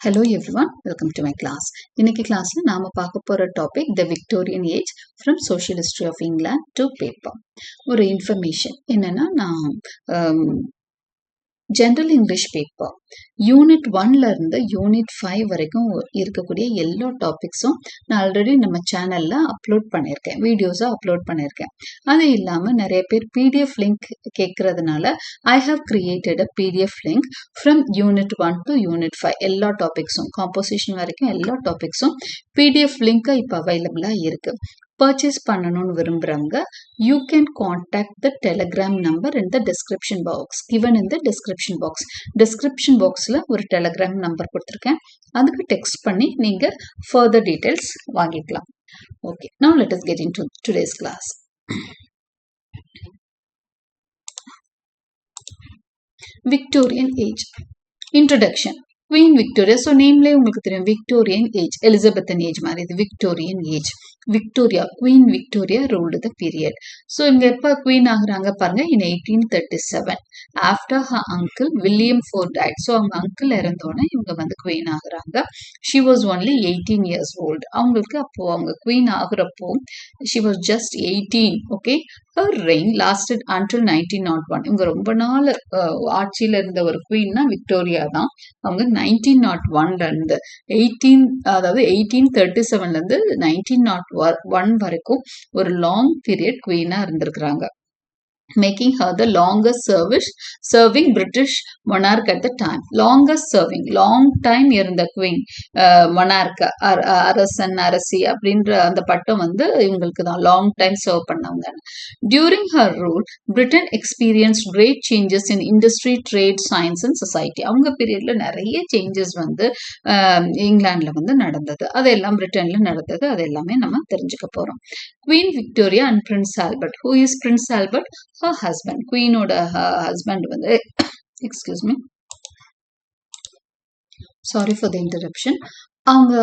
Hello everyone welcome to my class இன்னைக்கு கிளாஸ்ல நாம பார்க்க போற topic the Victorian age from social history of England two paper ஒரு இன்ஃபர்மேஷன் என்னன்னா நான் ஜென்ரல் இங்கிலீஷ் பேப்பர் யூனிட் ஒன்ல இருந்து யூனிட் ஃபைவ் வரைக்கும் இருக்கக்கூடிய எல்லா டாபிக்ஸும் நான் ஆல்ரெடி நம்ம சேனல்ல அப்லோட் பண்ணியிருக்கேன். வீடியோஸாக அப்லோட் பண்ணியிருக்கேன். அது இல்லாமல் நிறைய பேர் பிடிஎஃப் லிங்க் கேட்கறதுனால I have created a PDF link from unit one to unit five எல்லா டாபிக்ஸும் காம்போசிஷன் வரைக்கும் எல்லா டாபிக்ஸும் பிடிஎஃப் லிங்காக இப்போ அவைலபிளாக இருக்கு. பர்ச்சேஸ் பண்ணணும்னு விரும்புகிறவங்க you can contact the Telegram number in the description box given in the description box description பாக்ஸில் ஒரு டெலகிராம் நம்பர் கொடுத்துருக்கேன். அதுக்கு டெக்ஸ்ட் பண்ணி நீங்கள் ஃபர்தர் டீட்டெயில்ஸ் வாங்கிக்கலாம். Okay now let us get into today's class Victorian age introduction Queen Victoria so நேம்லேயே உங்களுக்கு தெரியும். Victorian age Elizabethan age மாதிரி. இது Victorian age Victoria Queen Victoria ruled the period so இங்கே எப்போ குவீன் ஆகுறாங்க பாருங்க in eighteen thirty seven after her uncle William four died so அவங்க uncle இறந்தோடனே இவங்க வந்து குவீன் ஆகுறாங்க. She was only eighteen years old அவங்களுக்கு அப்போது அவங்க queen ஆகுறப்போ she was just eighteen okay her reign lasted until nineteen nought one இவங்க ரொம்ப நாள் ஆட்சியில் இருந்த ஒரு குவீன்னா விக்டோரியா தான். அவங்க நைன்டீன் நாட் ஒன்ல இருந்து எயிட்டீன் அதாவது எயிட்டீன் தேர்ட்டி செவன்ல இருந்து நைன்டீன் நாட் oh ஒன் வரைக்கும் ஒரு லாங் பீரியட் குவீனா இருந்திருக்கிறாங்க. Making her the longest service serving British monarch at the time. Longest serving, long time இருந்த குவீன் மொனார்க் uh, uh, அரசன் அரசி அப்படின்ற அந்த பட்டம் வந்து இவங்களுக்கு தான். லாங் டைம் சர்வ் பண்ணவங்க. During her rule Britain experience great changes in industry trade science and society அவங்க பீரியட்ல நிறைய சேஞ்சஸ் வந்து um, இங்கிலாந்துல வந்து நடந்தது. அதெல்லாம் பிரிட்டன்ல நடந்தது. அது எல்லாமே நம்ம தெரிஞ்சுக்க போறோம். Queen Victoria and Prince Albert who is Prince Albert her husband குயினோட husband வந்து excuse me sorry for the interruption அவங்க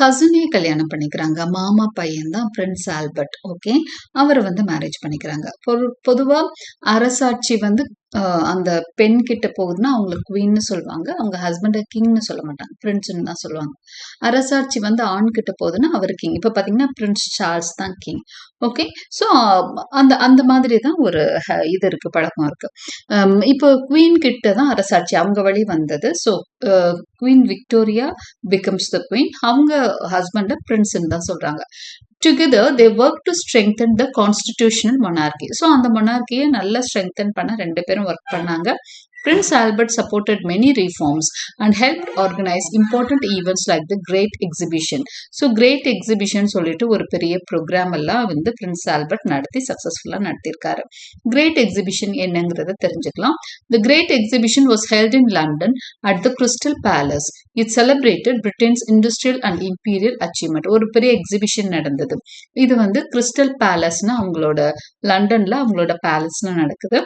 கசினே கல்யாணம் பண்ணிக்கிறாங்க. மாமா பையன் தான் பிரின்ஸ் ஆல்பர்ட் ஓகே அவரை வந்து மேரேஜ் பண்ணிக்கிறாங்க. பொதுவாக அரசாட்சி வந்து அந்த பெண் கிட்ட போகுதுன்னா அவங்களுக்கு குவீன்னு சொல்லுவாங்க. அவங்க ஹஸ்பண்டை கிங்னு சொல்ல மாட்டாங்க. பிரின்ஸ்னு தான் சொல்லுவாங்க. அரசாட்சி வந்து ஆண் கிட்ட போகுதுன்னா அவர் கிங் இப்போ பார்த்தீங்கன்னா பிரின்ஸ் சார்ல்ஸ் தான் கிங் ஓகே ஸோ அந்த அந்த மாதிரி தான் ஒரு இது இருக்கு பழக்கம் இருக்கு. இப்போ குவீன் கிட்ட தான் அரசாட்சி அவங்க வழி வந்தது. So Queen Victoria becomes the queen அவங்க ஹஸ்பண்டை பிரின்ஸ்ன்னு தான் சொல்றாங்க. Together they work to strengthen the constitutional monarchy so அந்த மொனார்கியை நல்லா ஸ்ட்ரெங்தன் பண்ண ரெண்டு பேரும் ஒர்க் பண்ணாங்க. Prince Albert supported many reforms and helped organize important events like the great exhibition so great exhibition சொல்லிட்டு ஒரு பெரிய ப்ரோக்ராம் எல்லாம் வந்து பிரின்ஸ் ஆல்பர்ட் நடத்தி சக்ஸஸ்ஃபுல்லாக நடத்தியிருக்காரு. கிரேட் எக்ஸிபிஷன் என்னங்கிறத தெரிஞ்சுக்கலாம். The great exhibition was held in London at the Crystal Palace it celebrated Britain's industrial and imperial achievement ஒரு பெரிய எக்ஸிபிஷன் நடந்தது. இது வந்து கிறிஸ்டல் பேலஸ்னா அவங்களோட லண்டன்ல அவங்களோட பேலஸ்ல நடக்குது.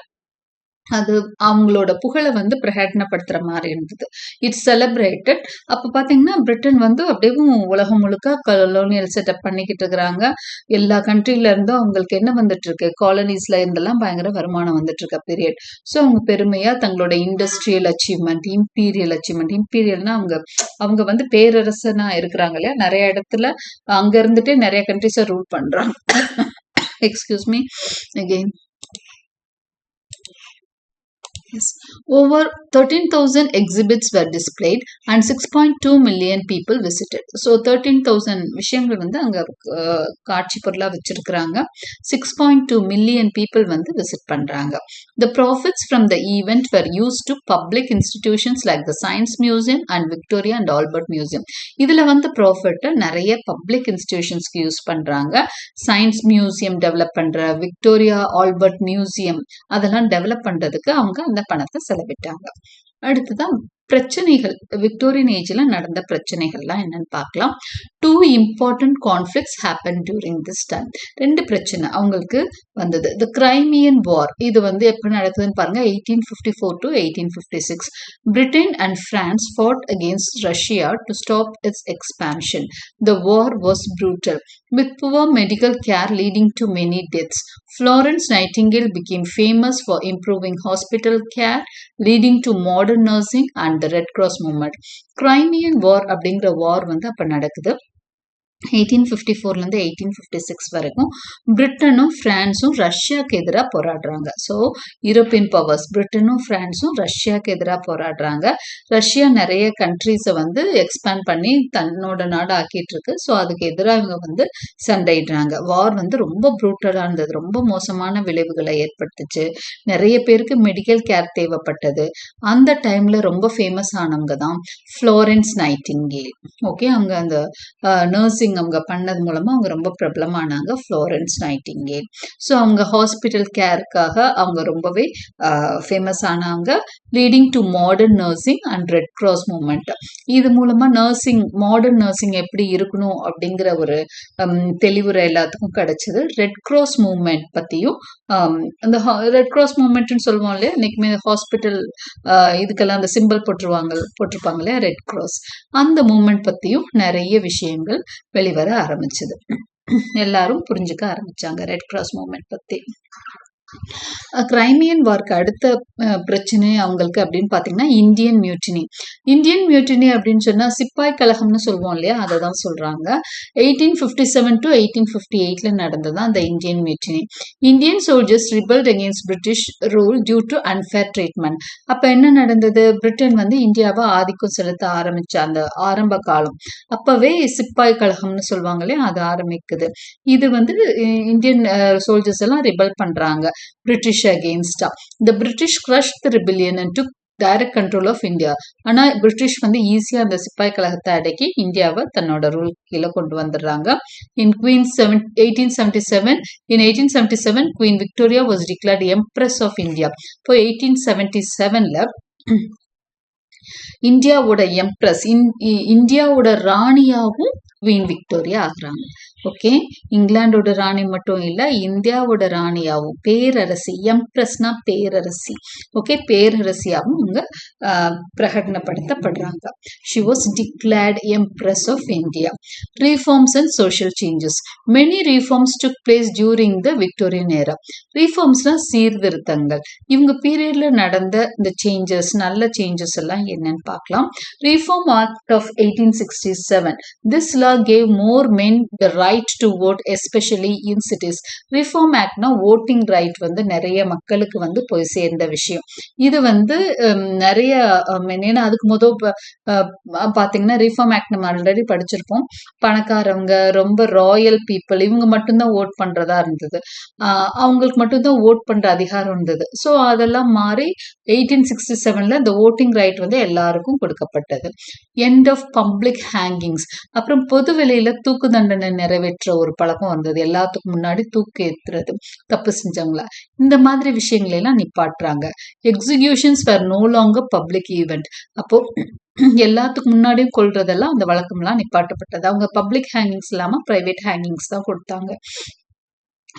அது அவங்களோட புகழை வந்து பிரகடனப்படுத்துற மாதிரி இருந்தது. இட்ஸ் செலிப்ரேட்டட் அப்போ பார்த்தீங்கன்னா பிரிட்டன் வந்து அப்படியே உலகம் முழுக்க கலோனியல் செட்டப் பண்ணிக்கிட்டு இருக்கிறாங்க. எல்லா கண்ட்ரில இருந்தும் அவங்களுக்கு என்ன வந்துட்டு இருக்கு காலனிஸ்ல இருந்தெல்லாம் பயங்கர வருமானம் வந்துட்டு இருக்க பீரியட் ஸோ அவங்க பெருமையா தங்களோட இண்டஸ்ட்ரியல் அச்சீவ்மெண்ட் இம்பீரியல் அச்சீவ்மெண்ட் இம்பீரியல்னா அவங்க அவங்க வந்து பேரரசனா இருக்கிறாங்க இல்லையா? நிறைய இடத்துல அங்க இருந்துட்டே நிறைய கண்ட்ரிஸை ரூல் பண்றாங்க. Excuse me again Yes. Over 13,000 exhibits were displayed and 6.2 million people visited. So 13,000 விஷயங்கள் வந்து அங்க காட்சி பொருளா வச்சிருக்கிறாங்க six point two million people வந்து விசிட் பண்றாங்க the profits from the event were use to public institutions like the science museum and Victoria and Albert museum இதுல வந்து ப்ராஃபிட்டை நிறைய பப்ளிக் இன்ஸ்டிடியூஷன்ஸ்க்கு யூஸ் பண்றாங்க சயின்ஸ் மியூசியம் டெவலப் பண்ற விக்டோரியா ஆல்பர்ட் மியூசியம் அதெல்லாம் டெவலப் பண்றதுக்கு அவங்க அந்த பணத்தை செலவிட்டாங்க. அடுத்ததான் பிரச்சனைகள் விக்டோரியன் ஏஜ்ல நடந்த பிரச்சனைகள்லாம் என்னன்னு பார்க்கலாம். Two important conflicts happen during this time ரெண்டு பிரச்சனை அவங்களுக்கு வந்தது. த கிரைமியன் வார் இது வந்து எப்படி நடக்குதுன்னு பாருங்க. Eighteen fifty four to eighteen fifty six Britain and France fought against Russia to stop its expansion the war was brutal with poor medical care leading to many deaths Florence Nightingale became famous for improving hospital care, leading to modern nursing and and red cross movement Crimean war அப்படிங்கிற war வந்து அப்போ நடக்குது. Eighteen fifty ஃபோர்லேருந்து eighteen fifty six வரைக்கும் பிரிட்டனும் ஃப்ரான்ஸும் ரஷ்யாவுக்கு எதிராக போராடுறாங்க. ஸோ யூரோப்பியன் பவர்ஸ் பிரிட்டனும் ஃப்ரான்ஸும் ரஷ்யாவுக்கு எதிராக போராடுறாங்க. ரஷ்யா நிறைய கண்ட்ரீஸை வந்து எக்ஸ்பேண்ட் பண்ணி தன்னோட நாடு ஆக்கிட்டு இருக்கு. ஸோ அதுக்கு எதிராக இவங்க வந்து சண்டையிடுறாங்க. வார் வந்து ரொம்ப ப்ரூட்டலாக இருந்தது. ரொம்ப மோசமான விளைவுகளை ஏற்படுத்துச்சு. நிறைய பேருக்கு மெடிக்கல் கேர் தேவைப்பட்டது. அந்த டைமில் ரொம்ப ஃபேமஸ் ஆனவங்க தான் ஃப்ளோரன்ஸ் நைட்டிங்கேல் ஓகே அவங்க அந்த நர்சிங் அவங்க பண்ணது மூலமாக அவங்க ரொம்ப பிரபலமானாங்க ஃப்ளோரன்ஸ் நைட்டிங்கேல் ஸோ அவங்க ஹாஸ்பிட்டல் கேருக்காக அவங்க ரொம்பவே ஃபேமஸ் ஆனாங்க. Leading to modern nursing and red cross movement இது மூலமாக நர்சிங் மாடர்ன் நர்சிங் எப்படி இருக்கணும் அப்படிங்கிற ஒரு தெளிவுரை எல்லாத்துக்கும் கிடைச்சது. ரெட் கிராஸ் மூமெண்ட் பற்றியும் அந்த ரெட் கிராஸ் மூமெண்ட்னு சொல்லுவோம் இல்லையா? இன்னைக்குமே ஹாஸ்பிட்டல் இதுக்கெல்லாம் அந்த சிம்பிள் போட்டுருவாங்க போட்டிருப்பாங்க இல்லையா? ரெட் கிராஸ் அந்த மூமெண்ட் பற்றியும் நிறைய விஷயங்கள் வெளிவர ஆரம்பிச்சது. எல்லாரும் புரிஞ்சுக்க ஆரம்பிச்சாங்க. ரெட் கிராஸ் மூமெண்ட் பத்தி. கிரைமியன் வார்க்கு அடுத்த பிரச்சனை அவங்களுக்கு அப்படின்னு பார்த்தீங்கன்னா இந்தியன் மியூட்டினி. இந்தியன் மியூட்டினி அப்படின்னு சொன்னால் சிப்பாய் கழகம்னு சொல்லுவோம் இல்லையா? அதை தான் சொல்கிறாங்க eighteen fifty seven to eighteen fifty எயிட்டில் நடந்தது அந்த Indian mutiny. Indian soldiers rebelled against British rule due to unfair treatment அப்போ என்ன நடந்தது? பிரிட்டன் வந்து இந்தியாவை ஆதிக்கம் செலுத்த ஆரம்பிச்ச அந்த ஆரம்ப காலம். அப்போவே சிப்பாய் கழகம்னு சொல்லுவாங்க இல்லையா? அது ஆரம்பிக்குது. இது வந்து இந்தியன் சோல்ஜர்ஸ் எல்லாம் ரிபல் பண்ணுறாங்க பிரிட்டிஷ் அகெயின்ஸ்டா இந்த British crush the rebellion and took direct control of India ஆனால் பிரிட்டிஷ் வந்து ஈஸியாக அந்த சிப்பாய் கழகத்தை அடக்கி இந்தியாவை தன்னோட ரூல் கீழே கொண்டு வந்துடுறாங்க. In queen seven eighteen seventy seven in eighteen seventy seven Queen Victoria was declared empress of India இப்போ எயிட்டீன் செவன்டி செவனில் இந்தியாவோட எம்ப்ரஸ் இந்தியாவோட ராணியாவும் குவீன் விக்டோரியா ஆகுறாங்க. ஓகே இங்கிலாண்டோட ராணி மட்டும் இல்லை இந்தியாவோட ராணியாவும் பேரரசி எம்ப்ரஸ்னா பேரரசி. ஓகே பேரரசியாகவும் இங்க பிரகடனப்படுத்தப்படுறாங்க. She was declared empress of India reforms and social changes many reforms took place during the Victorian era ரீஃபார்ம்ஸ்னா சீர்திருத்தங்கள். இவங்க பீரியட்ல நடந்த இந்த சேஞ்சஸ் நல்ல சேஞ்சஸ் எல்லாம் என்னன்னு பார்க்கலாம். Reform act of eighteen sixty seven this law gave more men the right to vote especially in cities reform ஆக்ட்னா voting right வந்து நிறைய மக்களுக்கு வந்து போய் சேர்ந்த விஷயம். இது வந்து நிறைய ஏன்னா அதுக்கு முதல் பார்த்தீங்கன்னா ரிஃபார்ம் ஆக்ட் நம்ம ஆல்ரெடி படிச்சிருப்போம். பணக்காரவங்க ரொம்ப ராயல் பீப்புள் இவங்க மட்டும்தான் ஓட் பண்ணுறதா இருந்தது. அவங்களுக்கு மட்டும்தான் ஓட் பண்ணுற அதிகாரம் இருந்தது. ஸோ அதெல்லாம் மாறி எயிட்டீன் சிக்ஸ்டி செவனில் இந்த ஓட்டிங் ரைட் வந்து எல்லாருக்கும் கொடுக்கப்பட்டது. எண்ட் ஆஃப் பப்ளிக் ஹேங்கிங்ஸ் அப்புறம் பொது வெளியில தூக்கு தண்டனை நிறைவேற்ற ஒரு பழக்கம் வந்தது. எல்லாத்துக்கும் முன்னாடி தூக்கு ஏத்துறது தப்பு செஞ்சவங்கள. இந்த மாதிரி விஷயங்களை எல்லாம் நிப்பாட்டுறாங்க. Executions were no longer public event அப்போ எல்லாத்துக்கும் முன்னாடியும் கொள்றதெல்லாம் அந்த வழக்கம்லாம் நிப்பாட்டப்பட்டது. அவங்க பப்ளிக் ஹேங்கிங்ஸ் இல்லாமல் ப்ரைவேட் ஹேங்கிங்ஸ் தான் கொடுத்தாங்க.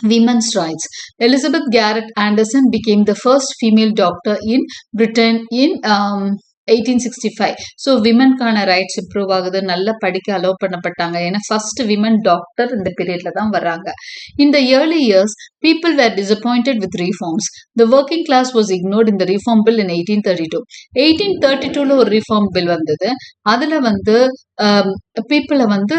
Women's rights. Elizabeth Garrett Anderson became the first female doctor in Britain in um, eighteen sixty five so விமன்கான rights improve ஆகுது. நல்லா படிக்க அலோவ் பண்ணப்பட்டாங்க. ஏன்னா ஃபர்ஸ்ட் விமன் டாக்டர் இந்த பீரியட்ல தான் வர்றாங்க. இந்த early years people were disappointed with reforms the working class was ignored இந்த reform bill in eighteen thirty two eighteen thirty டூல ஒரு ரீஃபார்ம் பில் வந்தது. அதுல வந்து um, பீப்புளை வந்து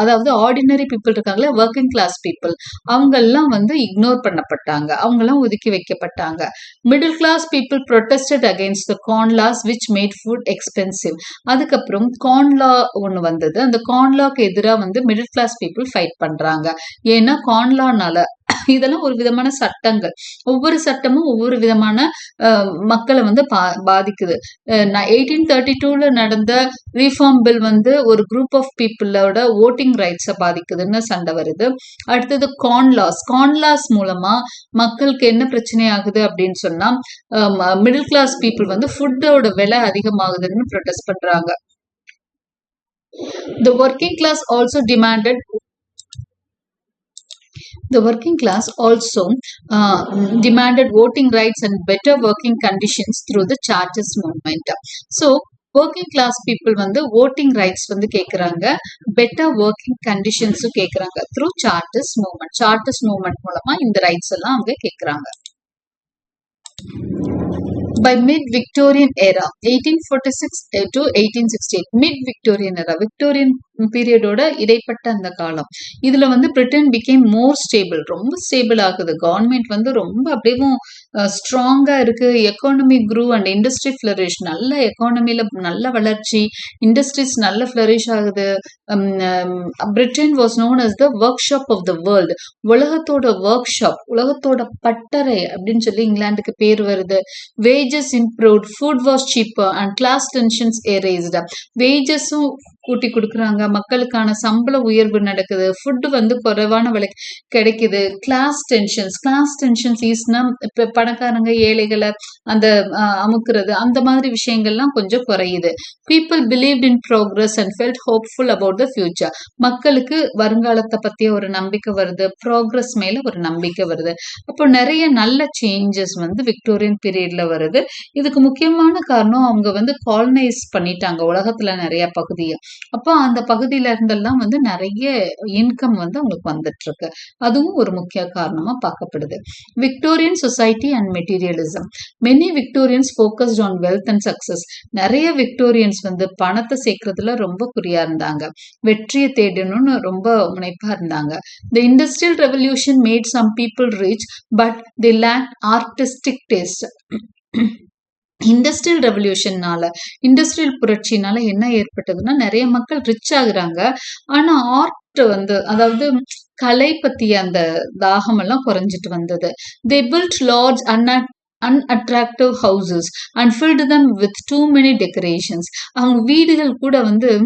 அதாவது ஆர்டினரி பீப்புள் இருக்காங்களே ஒர்க்கிங் கிளாஸ் பீப்புள் அவங்கெல்லாம் வந்து இக்னோர் பண்ணப்பட்டாங்க. அவங்கெல்லாம் ஒதுக்கி வைக்கப்பட்டாங்க. Middle class people protested against the corn laws which made food expensive அதுக்கப்புறம் கான்லா ஒன்று வந்தது. அந்த கான்லாக்கு எதிராக வந்து மிடில் கிளாஸ் பீப்புள் ஃபைட் பண்றாங்க. ஏன்னா கான்லானால இதெல்லாம் ஒரு விதமான சட்டங்கள். ஒவ்வொரு சட்டமும் ஒவ்வொரு விதமான மக்களை வந்து பா பாதிக்குது. எயிட்டீன் தேர்ட்டி டூல நடந்த ரீஃபார்ம் பில் வந்து ஒரு குரூப் ஆஃப் பீப்புளோட ஓட்டிங் ரைட்ஸை பாதிக்குதுன்னு சண்டை வருது. அடுத்தது கான்லாஸ் கான்லாஸ் மூலமா மக்களுக்கு என்ன பிரச்சனை ஆகுது அப்படின்னு சொன்னா மிடில் கிளாஸ் பீப்புள் வந்து ஃபுட்டோட விலை அதிகமாகுதுன்னு ப்ரொடெஸ்ட் பண்றாங்க. The working class also demanded The working class also uh, demanded voting rights and better working conditions through the Chartist movement. So, working class people வந்து ஓட்டிங் ரைட்ஸ் வந்து கேட்குறாங்க better working கண்டிஷன்ஸும் கேட்குறாங்க through Chartist movement Chartist movement மூலமா இந்த rights எல்லாம் அவங்க கேட்குறாங்க by mid-Victorian era 1846 to 1868 mid-Victorian era Victorian பீரியடோட இடைப்பட்ட அந்த காலம். இதுல வந்து பிரிட்டன் பிகேம் மோர் ஸ்டேபிள் ரொம்ப ஸ்டேபிள் ஆகுது. கவர்மெண்ட் வந்து ரொம்ப அப்படியும் ஸ்ட்ராங்கா இருக்கு. Economy grew and industry flourish நல்ல எக்கானமியில் நல்ல வளர்ச்சி. இண்டஸ்ட்ரீஸ் நல்ல ஃப்ளரிஷ் ஆகுது. Britain was known as the workshop of the world உலகத்தோட ஒர்க் ஷாப் உலகத்தோட பட்டறை அப்படின்னு சொல்லி இங்கிலாந்துக்கு பேர் வருது. Wages improved food was cheaper and class tensions erased வேஜஸும் கூட்டி கொடுக்குறாங்க. மக்களுக்கான சம்பள உயர்வு நடக்குது. ஃபுட்டு வந்து குறைவான விலை கிடைக்குது. கிளாஸ் டென்ஷன்ஸ் கிளாஸ் டென்ஷன்ஸ் ஈஸ்னா இப்போ பணக்காரங்க ஏழைகளை அந்த அமுக்குறது அந்த மாதிரி விஷயங்கள்லாம் கொஞ்சம் குறையுது. People believe in progress and felt hopeful about the future மக்களுக்கு வருங்காலத்தை பற்றிய ஒரு நம்பிக்கை வருது. ப்ரோக்ரஸ் மேலே ஒரு நம்பிக்கை வருது. அப்போ நிறைய நல்ல சேஞ்சஸ் வந்து விக்டோரியன் பீரியட்ல வருது. இதுக்கு முக்கியமான காரணம் அவங்க வந்து காலனைஸ் பண்ணிட்டாங்க. உலகத்துல நிறைய பகுதியை. அப்போ அந்த பகுதியில இருந்தெல்லாம் வந்து நிறைய இன்கம் வந்து அவங்களுக்கு வந்துட்டு இருக்கு அதுவும் ஒரு முக்கிய காரணமா பார்க்கப்படுது. Victorian society and materialism many Victorians focused on wealth and success நிறைய விக்டோரியன்ஸ் வந்து பணத்தை சேர்க்கறதுல ரொம்ப குறியா இருந்தாங்க. வெற்றியை தேடணும்னு ரொம்ப முனைப்பா இருந்தாங்க. The industrial revolution made some people rich but they lack artistic taste industrial ரெவல்யூஷன்னால industrial புரட்சினால என்ன ஏற்பட்டதுன்னா நிறைய மக்கள் ரிச் ஆகுறாங்க. ஆனா ஆர்ட் வந்து அதாவது கலை பத்திய அந்த தாகம் எல்லாம் குறைஞ்சிட்டு வந்தது. They built large and unattractive houses and filled them with too many decorations அவங்க வீடுகள் கூட வந்து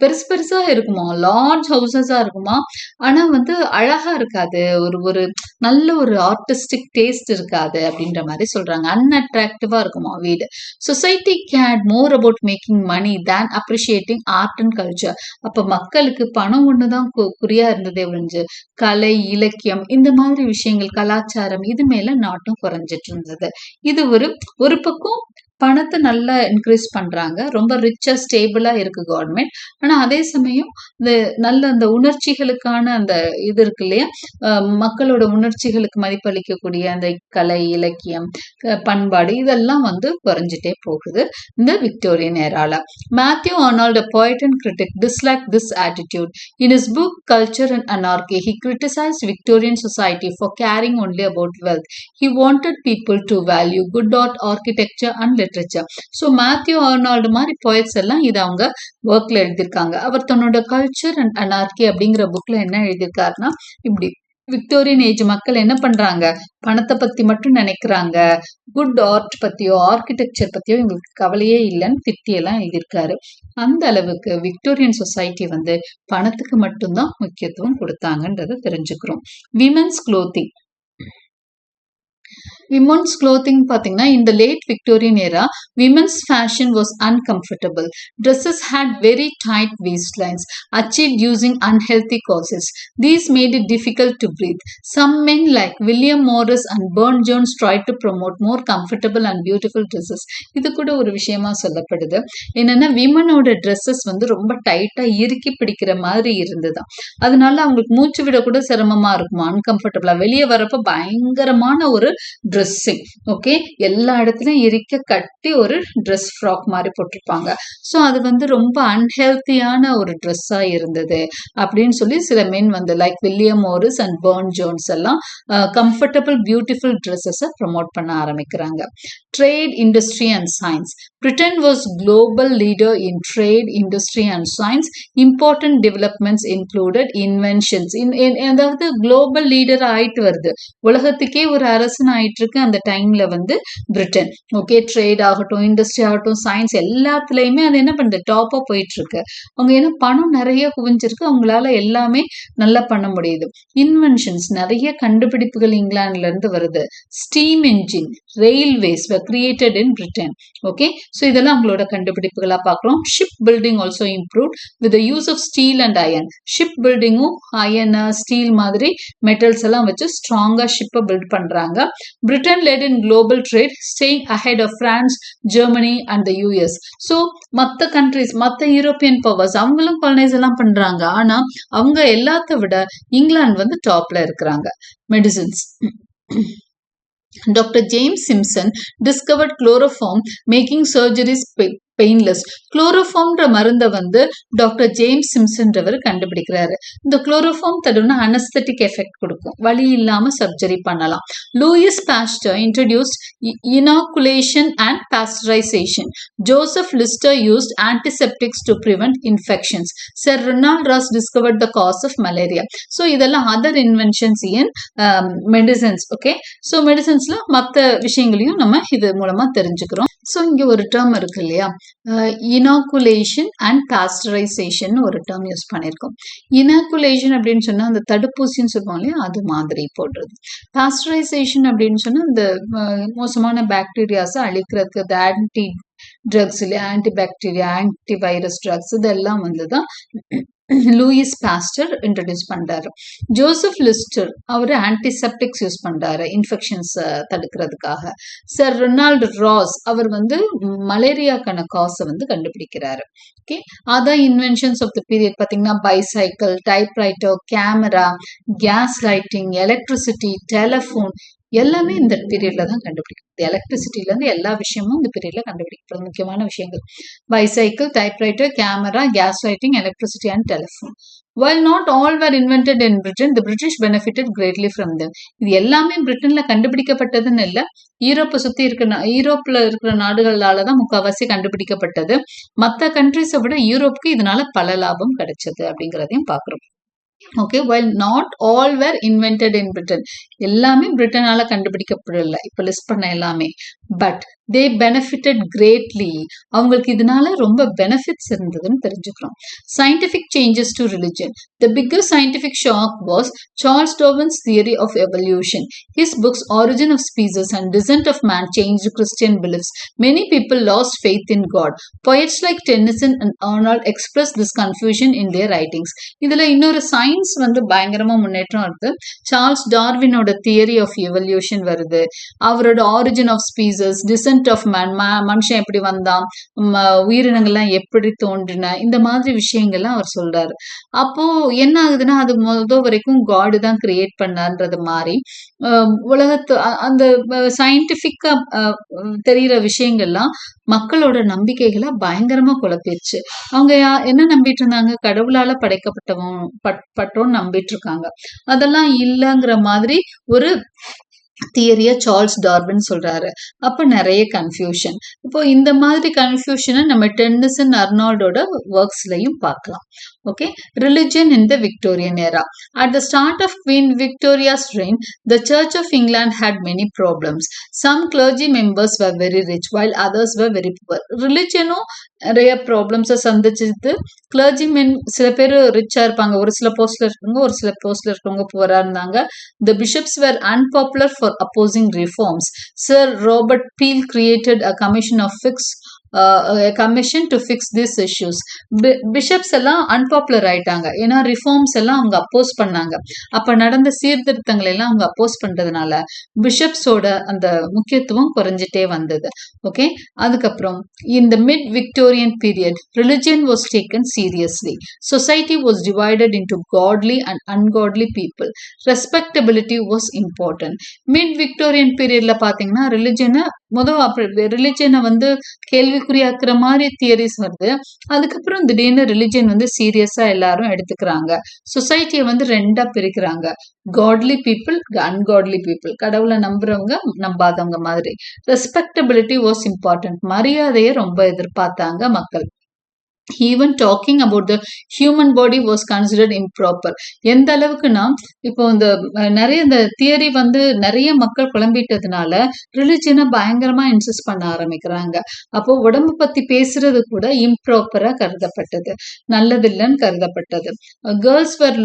பெருசு பெருசாக இருக்குமா? லார்ஜ் ஹவுசஸாக இருக்குமா? ஆனா வந்து அழகா இருக்காது. ஒரு ஒரு நல்ல ஒரு ஆர்டிஸ்டிக் டேஸ்ட் இருக்காது அப்படின்ற மாதிரி சொல்றாங்க. அன்அட்ராக்டிவாக இருக்குமா வீடு? Society cared more about making money than appreciating art and culture அப்போ மக்களுக்கு பணம் ஒன்று கு- குறியா இருந்ததே ஒழிஞ்சு கலை இலக்கியம் இந்த மாதிரி விஷயங்கள் கலாச்சாரம் இது மேல நாட்டம் குறைஞ்சிட்டு இருந்தது. இது ஒரு ஒரு பக்கம் பணத்தை நல்லா இன்க்ரீஸ் பண்றாங்க. ரொம்ப ரிச்சாக ஸ்டேபிளா இருக்கு கவர்மெண்ட் ஆனா அதே சமயம் இந்த நல்ல அந்த உணர்ச்சிகளுக்கான அந்த இது இருக்கு இல்லையா? மக்களோட உணர்ச்சிகளுக்கு மதிப்பளிக்கக்கூடிய அந்த கலை இலக்கியம் பண்பாடு இதெல்லாம் வந்து குறைஞ்சிட்டே போகுது இந்த Victorian ஏரால Matthew Arnold a poet and critic disliked this attitude. In his book culture and anarchy he criticized victorian society for caring only about wealth. He wanted people to value good art architecture and literature so Matthew Arnold மாதிரி poets எல்லாம் இது அவங்க ஒர்க்ல எழுதியிருக்காங்க. அவர் தன்னோட culture and அனார்கி அப்படிங்கிற புக்ல என்ன எழுதியிருக்காருன்னா இப்படி விக்டோரியன் ஏஜ் மக்கள் என்ன பண்றாங்க? பணத்தை பத்தி மட்டும் நினைக்கிறாங்க. குட் ஆர்ட் பத்தியோ ஆர்கிடெக்சர் பத்தியோ எங்களுக்கு கவலையே இல்லைன்னு திட்டியெல்லாம் எழுதியிருக்காரு. அந்த அளவுக்கு விக்டோரியன் சொசைட்டி வந்து பணத்துக்கு மட்டும்தான் முக்கியத்துவம் கொடுத்தாங்கன்றதை தெரிஞ்சுக்கிறோம். விமென்ஸ் குளோத்திங் விமன்ஸ் க்ளோத்திங் பார்த்தீங்கன்னா இந்த late Victorian era women's fashion was uncomfortable dresses had very tight waist lines achieve using unhealthy causes these made it difficult to breathe some men like William Morris and Burne Jones try to promote more comfortable and beautiful dresses இது கூட ஒரு விஷயமா சொல்லப்படுது என்னன்னா விமனோட dresses வந்து ரொம்ப டைட்டாக இறுக்கி பிடிக்கிற மாதிரி இருந்ததுதான் அதனால அவங்களுக்கு மூச்சு விட கூட சிரமமா இருக்குமா அன்கம்ஃபர்டபுளாக வெளியே வரப்போ பயங்கரமான ஒரு ட்ரெஸ் ட்ரெஸ்ஸிங் ஓகே எல்லா இடத்துலயும் இருக்க கட்டி ஒரு ட்ரெஸ் ஃப்ராக் மாதிரி போட்டிருப்பாங்க. ஸோ அது வந்து ரொம்ப அன்ஹெல்த்தியான ஒரு ட்ரெஸ்ஸாக இருந்தது அப்படின்னு சொல்லி சில மென் வந்து like William Morris and Burne Jones எல்லாம் கம்ஃபர்டபுள் பியூட்டிஃபுல் ட்ரெஸ்ஸஸை ப்ரமோட் பண்ண ஆரம்பிக்கிறாங்க. Trade industry and science Britain was global leader in trade industry and science important developments included inventions அதாவது குளோபல் லீடர் ஆயிட்டு வருது. உலகத்துக்கே ஒரு அரசன் ஆயிட்டு இருக்கு அந்த டைம்ல வந்து பிரிட்டன் ஓகே ட்ரேட் ஆகட்டும் இண்டஸ்ட்ரி ஆகட்டும் சயின்ஸ் எல்லாத்துலேயுமே அது என்ன பண்ணுது? டாப்பாக போயிட்டு இருக்கு. அவங்க ஏன்னா பணம் நிறைய குவிஞ்சிருக்கு. அவங்களால எல்லாமே நல்லா பண்ண முடியுது. இன்வென்ஷன்ஸ் நிறைய கண்டுபிடிப்புகள் இங்கிலாந்துல இருந்து வருது. Steam engine railways created in Britain okay so இதெல்லாம் அவங்களோட கண்டுபிடிப்புகளா பார்க்குறோம். Ship building also improve with use of steel and iron ship பில்டிங்கும் iron steel மாதிரி மெட்டல்ஸ் எல்லாம் வச்சு ஸ்ட்ராங்கா ஷிப்பை பில்ட் பண்றாங்க. Britain led in global trade staying ahead of France Germany and the US so மற்ற கண்ட்ரிஸ் மற்ற யூரோப்பியன் பவர்ஸ் அவங்களும் colonise எல்லாம் பண்றாங்க. ஆனா அவங்க எல்லாத்த விட இங்கிலாந்து வந்து டாப்ல இருக்கிறாங்க. Medicines Dr. James Simpson discovered chloroform, making surgeries pa- painless குளோரோஃபார்ம்ன்ற மருந்தை வந்து டாக்டர் ஜேம்ஸ் சிம்சன்றவர் கண்டுபிடிக்கிறாரு. இந்த குளோரோஃபார்ம் தடவுனா அனஸ்தட்டிக் எஃபெக்ட் கொடுக்கும். வழி இல்லாம சர்ஜரி பண்ணலாம். Louis Pasteur introduced inoculation and pasteurisation Joseph Lister used antiseptics to prevent infections sir Ronald Ross discovered the cause of malaria so இதெல்லாம் other inventions in medicines okay so மெடிசன்ஸ்ல மற்ற விஷயங்களையும் நம்ம இது மூலமா தெரிஞ்சுக்கிறோம். ஸோ இங்க ஒரு டேர்ம் இருக்கு இல்லையா? இனாக்குலேஷன் அண்ட் பாஸ்டரைசேஷன் ஒரு டேர்ம் யூஸ் பண்ணியிருக்கோம் இனாகுலேஷன் அப்படின்னு சொன்னால் அந்த தடுப்பூசின்னு சொல்லுவோம் இல்லையா அது மாதிரி போடுறது. பாஸ்டரைசேஷன் அப்படின்னு சொன்னால் இந்த மோசமான பாக்டீரியாஸை அழிக்கிறதுக்கு இந்த ஆன்டி ட்ரக்ஸ் இல்லையா anti bacteria anti virus drugs இதெல்லாம் வந்து தான் லூயிஸ் பாஸ்டர் இன்ட்ரடியூஸ் பண்றாரு. ஜோசப் லிஸ்டர் அவர் ஆன்டிசெப்டிக்ஸ் யூஸ் பண்றாரு இன்ஃபெக்ஷன்ஸ் தடுக்கிறதுக்காக. சார் ரொனால்டு ராஸ் அவர் வந்து மலேரியாக்கான காசை வந்து கண்டுபிடிக்கிறாரு. ஓகே அதான் இன்வென்ஷன்ஸ் ஆஃப் த பீரியட் பார்த்தீங்கன்னா bicycle typewriter camera gas lighting electricity telephone எல்லாமே இந்த பீரியட்ல தான் கண்டுபிடிக்கும். எலக்ட்ரிசிட்டில இருந்து எல்லா விஷயமும் இந்த பீரியட்ல கண்டுபிடிக்கிறது முக்கியமான விஷயங்கள். Bicycle typewriter camera gas lighting electricity and telephone While not all were invented in Britain the British benefited greatly from them இது எல்லாமே பிரிட்டன்ல கண்டுபிடிக்கப்பட்டதுன்னு இல்லை. யூரோப்பை சுத்தி இருக்கிற நா- யூரோப்ல இருக்கிற நாடுகளால தான் முக்கால்வாசி கண்டுபிடிக்கப்பட்டது. மற்ற கண்ட்ரிஸை விட யூரோப்புக்கு இதனால பல லாபம் கிடைச்சது அப்படிங்கிறதையும் பாக்குறோம். Okay while not all were invented in Britain எல்லாமே பிரிட்டனால கண்டுபிடிக்கப்படல. இப்போ லிஸ்ட் பண்ண எல்லாமே. பட் தே பெனிஃபிட்டட் கிரேட்லி அவங்களுக்கு இதனால ரொம்ப பெனிஃபிட்ஸ் இருந்ததுன்னு தெரிஞ்சுக்கிறோம். Scientific changes to religion the biggest scientific shock was Charles Darwin's theory of evolution his books Origin of Species and Descent of Man change Christian beliefs many people lost faith in God poets like Tennyson and Arnold express this confusion in their writings இதுல இன்னொரு science வந்து பயங்கரமா முன்னேற்றம் இருக்கு Charles டார்வினோட theory of evolution வருது. அவரோட Origin of Species Descent of Man மனுஷன் எப்படி வந்தான்? உயிரினங்கள்லாம் எப்படி தோன்றின? இந்த மாதிரி விஷயங்கள்லாம் அவர் சொல்றாரு. அப்போ என்ன ஆகுதுன்னா அது முத வரைக்கும் காடு தான் கிரியேட் பண்ணான்றது மாதிரி உலகத்து அந்த சயின்டிபிக்கா தெரியிற விஷயங்கள்லாம் மக்களோட நம்பிக்கைகளை பயங்கரமா குழப்பிருச்சு அவங்க என்ன நம்பிட்டு இருந்தாங்க கடவுளால படைக்கப்பட்டவன் பட் பட்டோன்னு நம்பிட்டு இருக்காங்க அதெல்லாம் இல்லைங்கிற மாதிரி ஒரு தியரியை சார்ல்ஸ் டார்வின் சொல்றாரு. அப்போ நிறைய கன்ஃபியூஷன் இப்போ இந்த மாதிரி கன்ஃபியூஷனை நம்ம டென்னிசன் அர்னால்டோட ஒர்க்ஸ்லையும் பார்க்கலாம். Okay religion in the Victorian era. At the start of queen victoria's reign the church of england had many problems. Some clergy members were very rich while others were very poor. ரிலிஜனும் நிறைய ப்ராப்ளம்ஸை சந்திச்சது. கிளர்ஜிமென் சில பேர் ரிச்சா இருப்பாங்க. ஒரு சில போஸ்ட்ல இருக்கவங்க ஒரு சில போஸ்ட்ல இருக்கவங்க புவரா இருந்தாங்க. The bishops were unpopular for opposing reforms sir Robert Peel created a commission of fix commission to fix this issues bishops எல்லாம் அன்பாப்புலர் ஆயிட்டாங்க. ஏன்னா ரிஃபார்ம்ஸ் எல்லாம் அவங்க அப்போஸ் பண்ணாங்க. அப்ப நடந்த சீர்திருத்தங்களை எல்லாம் அவங்க அப்போஸ் பண்றதுனால பிஷப்ஸோட அந்த முக்கியத்துவம் குறைஞ்சிட்டே வந்தது. ஓகே அதுக்கப்புறம் இந்த mid Victorian period religion was taken seriously society was divided divided godly and ungodly people respectability Respectability important mid Victorian பீரியட்ல periodல பாத்தீங்கன்னா ரிலிஜனை மொதல் அப்படி ரிலிஜனை வந்து கேள்விக்குறியாக்குற மாதிரி தியரிஸ் வருது. அதுக்கப்புறம் திடீர்னு ரிலிஜன் வந்து சீரியஸா எல்லாரும் எடுத்துக்கிறாங்க. சொசைட்டியை வந்து ரெண்டா பிரிக்கிறாங்க. காட்லி பீப்புள் அன்காட்லி பீப்புள் கடவுளை நம்புறவங்க நம்பாதவங்க மாதிரி. ரெஸ்பெக்டபிலிட்டி வாஸ் இம்பார்ட்டன்ட் மரியாதையை ரொம்ப எதிர்பார்த்தாங்க மக்கள். Even talking about the human body was considered improper எந்த அளவுக்குன்னா இப்போ இந்த நிறைய இந்த தியரி வந்து நிறைய மக்கள் குழம்பிட்டதுனால ரிலிஜனை பயங்கரமா இன்சிஸ்ட் பண்ண ஆரம்பிக்கிறாங்க. அப்போ உடம்பு பத்தி பேசுறது கூட இம்ப்ராப்பரா கருதப்பட்டது. நல்லதில்லைன்னு கருதப்பட்டது. Girls were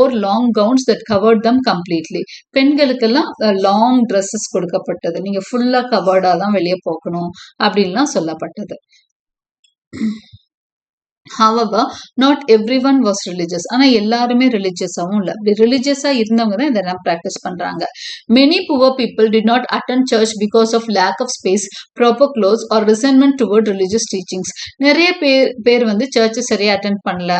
wore long gowns that covered them completely பெண்களுக்கெல்லாம் long dresses கொடுக்கப்பட்டது. நீங்க ஃபுல்லா கவர்டா தான் வெளியே போகணும் அப்படின்லாம் சொல்லப்பட்டது. However not every one was religious ஆனால் எல்லாருமே ரிலிஜியஸாகவும் இல்லை. அப்படி ரிலிஜியஸாக இருந்தவங்க தான் இதெல்லாம் ப்ராக்டிஸ் பண்ணுறாங்க many poor people did not attend church because of lack of space proper clothes or resentment toward religious teachings நிறைய பேர் பேர் வந்து சர்ச்சை சரியாக அட்டன் பண்ணல.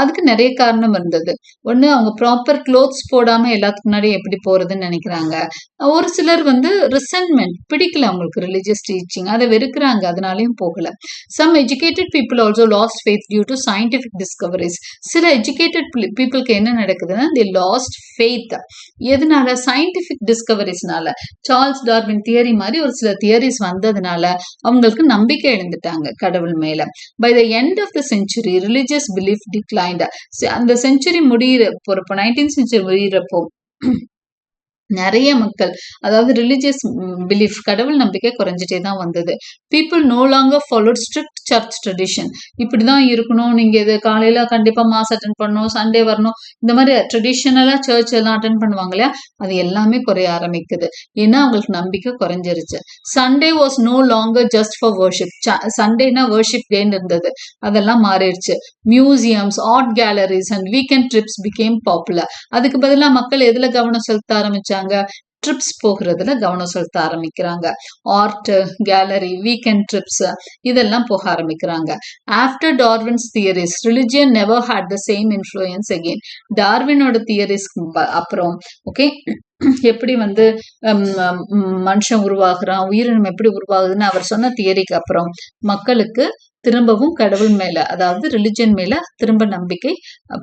அதுக்கு நிறைய காரணம் இருந்தது. ஒன்று அவங்க ப்ராப்பர் க்ளோத்ஸ் போடாமல் எல்லாத்துக்கு முன்னாடி எப்படி போகிறதுன்னு நினைக்கிறாங்க. ஒரு சிலர் வந்து ரிசன்மெண்ட் பிடிக்கல அவங்களுக்கு ரிலிஜியஸ் டீச்சிங் அதை வெறுக்கிறாங்க அதனாலையும் போகல. Some educated people also lost faith due to scientific discoveries சில எஜுகேட்டட் பீப்புளுக்கு என்ன நடக்குதுன்னா தி லாஸ்ட் ஃபேத் எதனால? சயின்டிஃபிக் டிஸ்கவரிஸ்னால சார்ல்ஸ் டார்வின் தியரி மாதிரி ஒரு சில தியரிஸ் வந்ததுனால அவங்களுக்கு நம்பிக்கை எழுந்துட்டாங்க கடவுள் மேல. By the end of the century religious belief declined அந்த செஞ்சுரி முடியிற போறப்போ நைன்டீன் செஞ்சுரி முடியிறப்போ நிறைய மக்கள் அதாவது ரிலிஜியஸ் பிலீஃப் கடவுள் நம்பிக்கை குறைஞ்சிட்டே தான் வந்தது. People no longer followed strict church tradition இப்படி தான் இருக்கணும். நீங்கள் இது காலையில் கண்டிப்பாக மாஸ் அட்டன் பண்ணணும் சண்டே வரணும். இந்த மாதிரி ட்ரெடிஷ்னலாக சர்ச் எல்லாம் அட்டன் பண்ணுவாங்க இல்லையா? அது எல்லாமே குறைய ஆரம்பிக்குது. ஏன்னா அவங்களுக்கு நம்பிக்கை குறைஞ்சிருச்சு. Sunday was no longer just for worship சண்டேனா வர்ஷிப் டேன்னு இருந்தது. அதெல்லாம் மாறிடுச்சு. Museums art galleries and weekend trips became popular அதுக்கு பதிலாக மக்கள் எதில் கவனம் செலுத்த ஆரம்பிச்சாங்க? ட்ரிப்ஸ் போகிறதுல கவனம் செலுத்த ஆரம்பிக்கிறாங்க. ஆர்ட் கேலரி வீக்கெண்ட் ட்ரிப்ஸ் இதெல்லாம் போக ஆரம்பிக்கிறாங்க. After Darwin's theories religion never had the same influence again டார்வினோட theories அப்புறம் ஓகே எப்படி வந்து மனுஷன் உருவாகுறான் உயிரினம் எப்படி உருவாகுதுன்னு அவர் சொன்ன தியரிக்கு அப்புறம் மக்களுக்கு திரும்பவும் கடவுள் மேல அதாவது ரிலிஜன் மேல திரும்ப நம்பிக்கை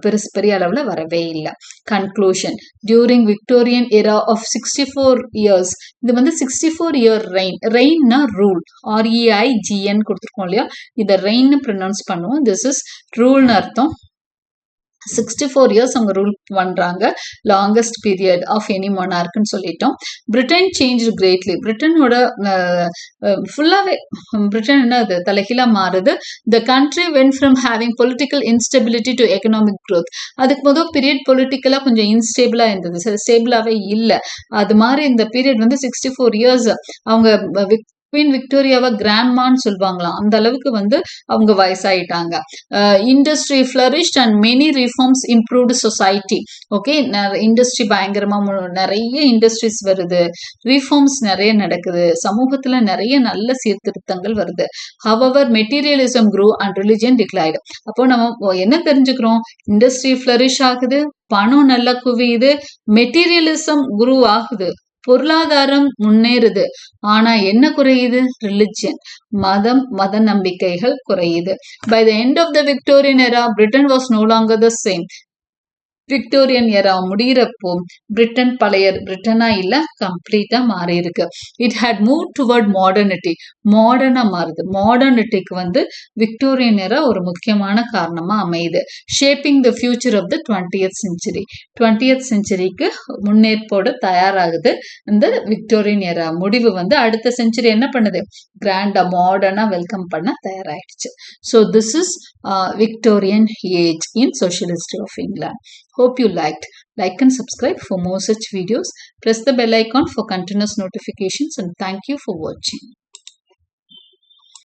பெருசு பெரிய அளவுல வரவே இல்லை. Conclusion during Victorian era of sixty four years இது வந்து சிக்ஸ்டி ஃபோர் இயர் ரெயின் ரெயின்னா ரூல் ஆர்இஐ ஜிஎன் கொடுத்துருக்கோம் இல்லையா? இதை ரெயின்னு ப்ரொனவுன்ஸ் பண்ணுவோம். திஸ் இஸ் ரூல்னு அர்த்தம். சிக்ஸ்டி ஃபோர் இயர்ஸ் அவங்க ரூல் பண்றாங்க லாங்கஸ்ட் பீரியட் ஆஃப் எனி மொனார்க்குன்னு சொல்லிட்டோம். பிரிட்டன் சேஞ்ச் கிரேட்லி பிரிட்டனோட ஃபுல்லாகவே பிரிட்டன் என்ன அது தலைகீழாக மாறுது. The country went from having political instability to economic growth அதுக்கு முதல் பீரியட் பொலிட்டிக்கலாக கொஞ்சம் இன்ஸ்டேபிளாக இருந்தது. சரி ஸ்டேபிளாகவே இல்லை. அது மாதிரி இந்த பீரியட் வந்து சிக்ஸ்டி ஃபோர் இயர்ஸ் அவங்க குவீன் விக்டோரியாவை கிராண்ட்மான்னு சொல்லுவாங்களாம் அந்த அளவுக்கு வந்து அவங்க வயசாயிட்டாங்க. Industry flourished and many reforms improved society okay industry பயங்கரமா நிறைய இண்டஸ்ட்ரீஸ் வருது. ரிஃபார்ம்ஸ் நிறைய நடக்குது. சமூகத்துல நிறைய நல்ல சீர்திருத்தங்கள் வருது. However materialism grew and religion declined அப்போ நம்ம என்ன தெரிஞ்சுக்கிறோம்? இண்டஸ்ட்ரி ஃபிளரிஷ் ஆகுது. பணம் நல்லா குவியுது. மெட்டீரியலிசம் குரூ ஆகுது. பொருளாதாரம் முன்னேறுது. ஆனா என்ன குறையுது? ரிலிஜியன் மதம் மத நம்பிக்கைகள் குறையுது. By the end of the Victorian era Britain was no longer the same Victorian era முடியிறப்போ Britain பழைய பிரிட்டனா இல்ல கம்ப்ளீட்டா மாறி இருக்கு it had moved toward modernity மாடர்னா மாறுது. மாடர்னிட்டிக்கு வந்து விக்டோரியன் எரா ஒரு முக்கியமான காரணமா அமையுது. Shaping the future of the twentieth century twentieth செஞ்சுரிக்கு முன்னேற்போட தயாராகுது இந்த விக்டோரியன் எரா முடிவு வந்து அடுத்த செஞ்சுரி என்ன பண்ணுது? கிராண்டா மாடர்னா வெல்கம் பண்ண தயாராயிடுச்சு. So this is Victorian age in socialist of England Hope you liked. Like and subscribe for more such videos. Press the bell icon for continuous notifications and thank you for watching.